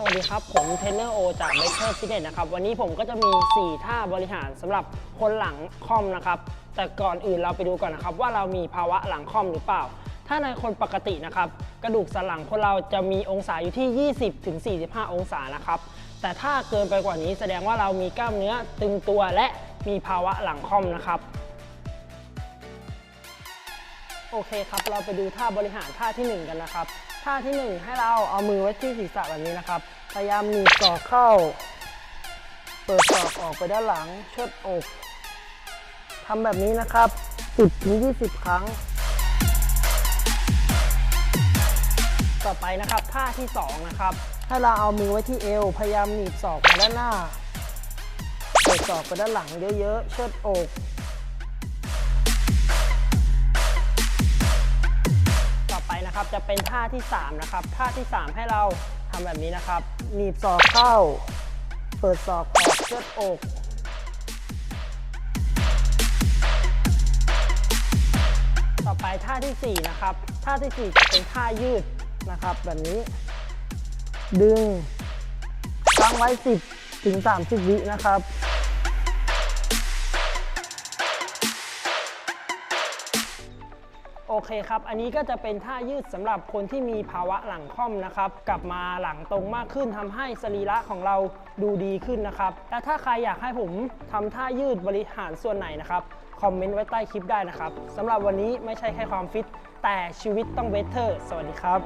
สวัสดีครับ ผมเทรนเนอร์โอจากเบเ e อร์ฟิตเนสนะครับ วันนี้ผมก็จะมี 4 ท่าบริหารสำหรับคนหลังคอมนะครับ แต่ก่อนอื่นเราไปดูก่อนนะครับ ว่าเรามีภาวะหลังคอมหรือเปล่า ถ้าในคนปกตินะครับ กระดูกสันหลังคนเราจะมีองศาอยู่ที่ 20ถึง45 องศานะครับ แต่ถ้าเกินไปกว่านี้แสดงว่าเรามีกล้ามเนื้อตึงตัวและมีภาวะหลังคอมนะครับ โอเคครับ เราไปดูท่าบริหารท่าที่ 1 กันนะครับ ท่าที่ 1 ให้เราเอามือไว้ที่ศีรษะแบบนี้นะครับ พยายามหนีบศอกเข้า เปิดศอกออกไปด้านหลังเชิดอกทำแบบนี้นะครับ 10ถึง20 ครั้ง ต่อไปนะครับท่าที่ 2 นะครับ ให้เราเอามือไว้ที่เอว พยายามหนีบศอกมาด้านหน้า เปิดศอกไปด้านหลังเยอะๆ เชิดอก นะครับ จะเป็นท่าที่ 3 นะครับ ท่าที่ 3 ให้เราทำแบบนี้นะครับ หนีบศอกเข้า เปิดศอกออกเชือดอกต่อไปท่าทีสี่4 นะครับ ท่าทีสี่ 4 จะเป็นท่ายืดนะครับ แบบนี้ ดึงค้งไว้ 10 ถึง 30 วินะครับ โอเคครับ อันนี้ก็จะเป็นท่ายืดสำหรับคนที่มีภาวะหลังค่อมนะครับ กลับมาหลังตรงมากขึ้นทำให้สรีระของเราดูดีขึ้นนะครับ และถ้าใครอยากให้ผมทำท่ายืดบริหารส่วนไหนนะครับ คอมเมนต์ไว้ใต้คลิปได้นะครับสำหรับวันนี้ไม่ใช่แค่ความฟิต แต่ชีวิตต้องเบเตอร์ สวัสดีครับ